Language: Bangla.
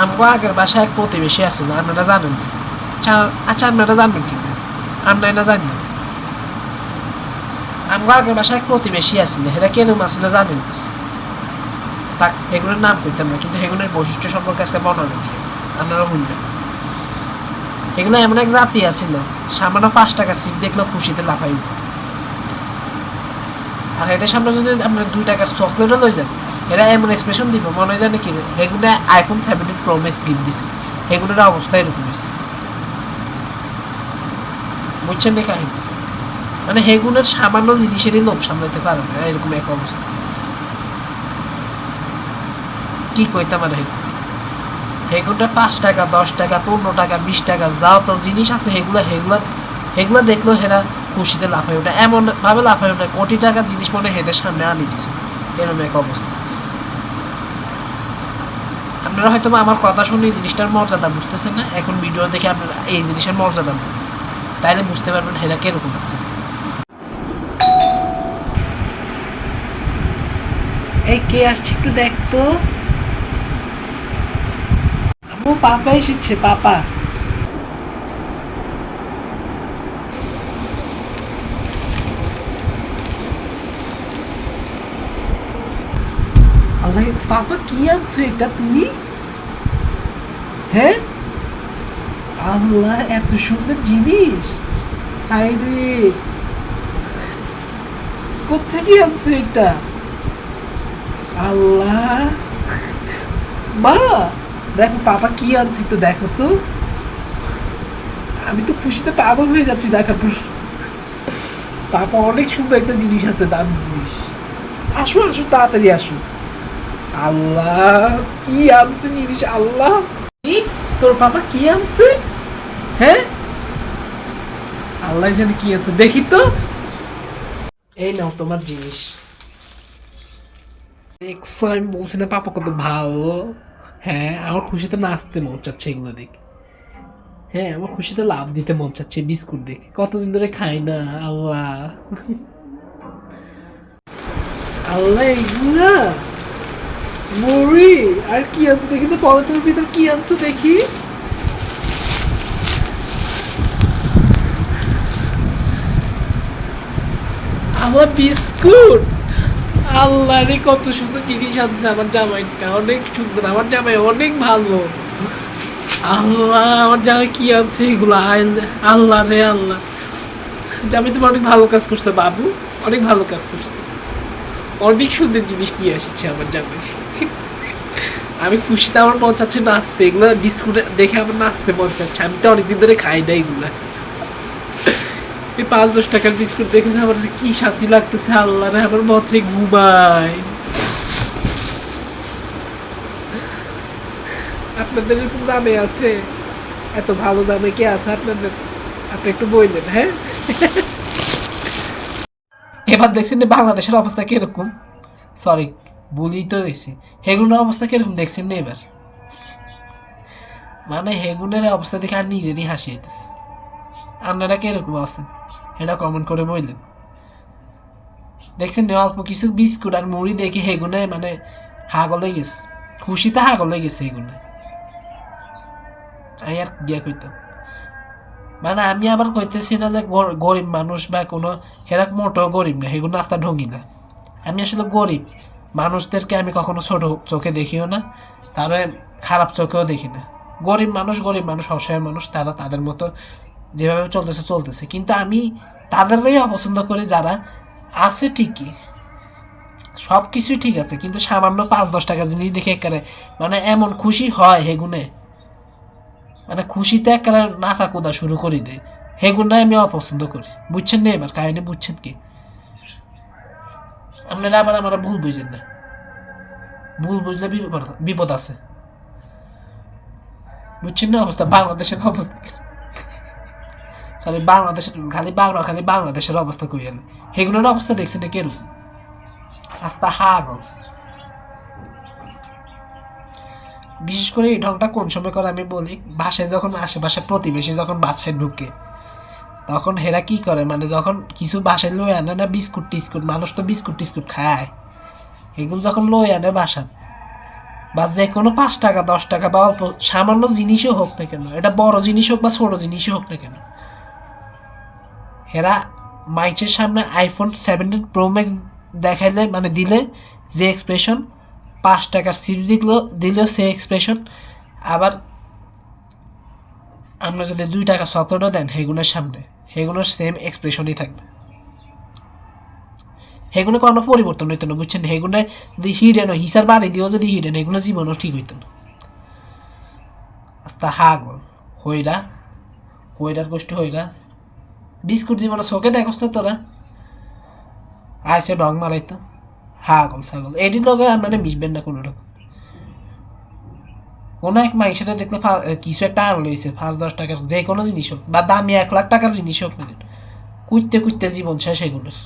আমগো আগের বাসায় এক প্রতিবেশী আছিল আপনারা জানেন। আচ্ছা আপনারা জানবেন কি? আপনারা না জানেন। আমগো আগের বাসায় এক প্রতিবেশী আছিল সেটা কেরম আছিল জানেন? তাক হেগুনের নাম করতাম না, কিন্তু হেগুনের বৈশিষ্ট্য সম্পর্কে আজকে বর্ণনা দিয়ে আপনারা শুনবেন। এগুলো এমন এক জাতি আছিল, সামান্য পাঁচ টাকা সিট দেখল খুশিতে লাফাই। আর এদের সামনে যদি আপনার দুই টাকার চকলেটও লই যান এরা এমন এক্সপ্রেশন দিব, মনে হয় জানে কি এগুলো iPhone seventeen pro max gift দিছে। এগুলোর অবস্থা এরকম হয়েছে। বুঝছেন না কাহিনী? মানে হেগুনের সামান্য জিনিসেরই লোভ সামলাতে পারে না, এরকম এক অবস্থা। কি কইতাম আর হেগুন হেগুনটা পাঁচ টাকা, দশ টাকা, পনেরো টাকা, বিশ টাকা যাও তো জিনিস আছে হেগুলো হেগুলো হেগুলো দেখলেও হেরা খুশিতে লাফাই ওঠে। এমন ভাবে লাফাই ওঠে, কোটি টাকা জিনিস মনে হেদের সামনে আনি দিছে। এরকম এক অবস্থা। আপনারা হয়তো আমার কথা শুনে এই জিনিসটার মর্যাদা বুঝতেছেন না। এখন ভিডিও দেখে আপনারা এই জিনিসের মর্যাদা বুঝবেন তাইলে বুঝতে পারবেন হেরা কীরকম আছে। এই কে আসছে একটু দেখতো আমু পাপা এসেছে, পাপা। পাপা কি আনছো এটা তুমি? হ্যাঁ? আল্লাহ, এত সুন্দর জিনিস। হায় রে কোথেকে আনছো এটা? আল্লাহ। মা, দেখো পাপা কি আনছে একটু দেখো তো। আমি তো খুশিতে পাগল হয়ে যাচ্ছি দেখার পর। পাপা, অনেক সুন্দর একটা জিনিস আছে দামি জিনিস। আসো আসো, তাড়াতাড়ি আসো। আল্লাহ, কি আনছে জিনিস, আল্লাহ। তোর পাপা কি আনছে? হ্যাঁ? আল্লাহ জানে কি আনছে। দেখি তো। এই নাও তোমার জিনিস। আমি বলছি না পাপা কত ভালো। হ্যাঁ আমার খুশিতে নাচতে মন চাচ্ছে এগুলো দেখে। হ্যাঁ আমার খুশিতে লাভ দিতে মন চাচ্ছে বিস্কুট দেখে। কতদিন ধরে খাই না, আল্লাহ। আল্লাহ, এগুলা মুড়ি? আর কি আছে দেখি তো পলিথিনের ভিতর কি আছে দেখি? আমার বিস্কুট! আল্লাহ রে, কত সুন্দর জিনিস আছে আমার জামাইটা, অনেক সুন্দর, আমার জামাই অনেক ভালো। আল্লাহ, আমার জামাই কি আছে এগুলো? আল্লাহ রে, আল্লাহ। জামাই তুমি অনেক ভালো কাজ করছ, বাবু। অনেক ভালো কাজ করছ। অনেক সুন্দর জিনিস নিয়ে এসেছে আমার জামাই। আমি খুশিতে আমার মন চাচ্ছে নাচতে, এগুলো বিস্কুট দেখে আমার নাচতে মন চাচ্ছে। আমি তো অনেকদিন ধরে খাই না এগুলা। এই পাঁচ দশ টাকার বিস্কুট দেখে আমার কি শান্তি লাগতেছে, আল্লাহ রে, আমার মতে ঘুমায় আপনাদের এরকম দামে আছে? এত ভালো দামে কে আছে আপনাদের? আপনি একটু বললেন হ্যাঁ? এবার দেখছেন যে বাংলাদেশের অবস্থা কীরকম? সরি বলি তো দেখছি হেগুনের অবস্থা কীরকম দেখছেন না এবার? মানে হেগুনের অবস্থা দেখে আর নিজেরই হাসি হইতেছে। আপনারা কীরকম আছেন? এটা কমেন্ট করে বললেন। দেখছেন অল্প কিছু বিস্কুট আর মুড়ি দেখে হেগুনে মানে হাগলে গেছে। খুশিতে হাগলে গেছে হেগুনে। আর গিয়া কইতাম। মানে আমি আবার কইতেছি না যে গর- গরিব মানুষ বা কোনো হেরাক মোটো গরিব না হেগুলো নাস্তা ঢঙ্গি না। আমি আসলে গরিব, মানুষদেরকে আমি কখনো ছোট চোখে দেখিও না, তারে খারাপ চোখেও দেখি না। গরিব মানুষ গরিব মানুষ, অসহায় মানুষ, তারা তাদের মতো যেভাবে চলতেছে চলতেছে। কিন্তু আমি তাদেরই অপছন্দ করি যারা আছে ঠিকই সব কিছুই ঠিক আছে, কিন্তু সামান্য পাঁচ দশ টাকা জিনিস দেখে একেবারে মানে এমন খুশি হয় হেগুনে। মানে খুশিতে একেবারে নাচা কোদা শুরু করে দেয় হেগুনাই আমি অপছন্দ করি। বুঝছেন না এবার কাহিনী বুঝছেন কি? আপনারা আবার আমরা ভুল বুঝেন না? ভুল বুঝলে বিপদ বিপদ আছে। বুঝছেন না অবস্থা বাংলাদেশের অবস্থা সরি বাংলাদেশের খালি বাংলা, খালি বাংলাদেশের অবস্থা কই আমি হেগুলোর অবস্থা দেখছেন না কেরকম রাস্তা হাগল। বিশেষ করে এই ঢংটা কোন সময় করে আমি বলি, বাসায় যখন আশেপাশে প্রতিবেশী যখন বাসায় ঢুকে, তখন হেরা কি করে? মানে যখন কিছু বাসায় লই আনে না বিস্কুট টিস্কুট, মানুষ তো বিস্কুট টিস্কুট খায়। এগুলো যখন লই আনে বাসাত বা যে কোনো পাঁচ টাকা, দশ টাকা বা অল্প, সামান্য জিনিসও হোক না কেন, এটা বড় জিনিস হোক বা ছোট জিনিসই হোক না কেন এরা মাইকের সামনে আইফোন সেভেন্টিন প্রো ম্যাক্স দেখাইলে মানে দিলে যে এক্সপ্রেশন পাঁচ টাকার চিপস দিলেও দিলেও সে এক্সপ্রেশন আবার আমরা যদি দুই টাকা চকলেটও দেন, সেগুলোর সামনে, সেগুলোর সেম এক্সপ্রেশনই থাকবে। সেগুলো কোনো পরিবর্তন হইতো না, বুঝছেন? সেগুলো যদি হিডেন হিসার বাড়ি দিয়েও যদি হিডেন এগুলো জীবনও ঠিক হইতো না। আস্তা হাগল, হইরা, হইরার গোষ্ঠী হইরা। বিস্কুট জীবনে চোখে দেখোস না তোরা? আইসে ডং মারাইতো। হাগল ছাগল। এদিন লগে আর মানে মিশবেন না কোনো রকম কোনো এক মাংসটা দেখলে কিছু একটা আন লইছে পাঁচ, দশ টাকার, যে কোনো জিনিস হোক, বা দামি এক লাখ টাকার জিনিস হোক না কেন কুইতে কুইতে জীবন শেষ এগুলোর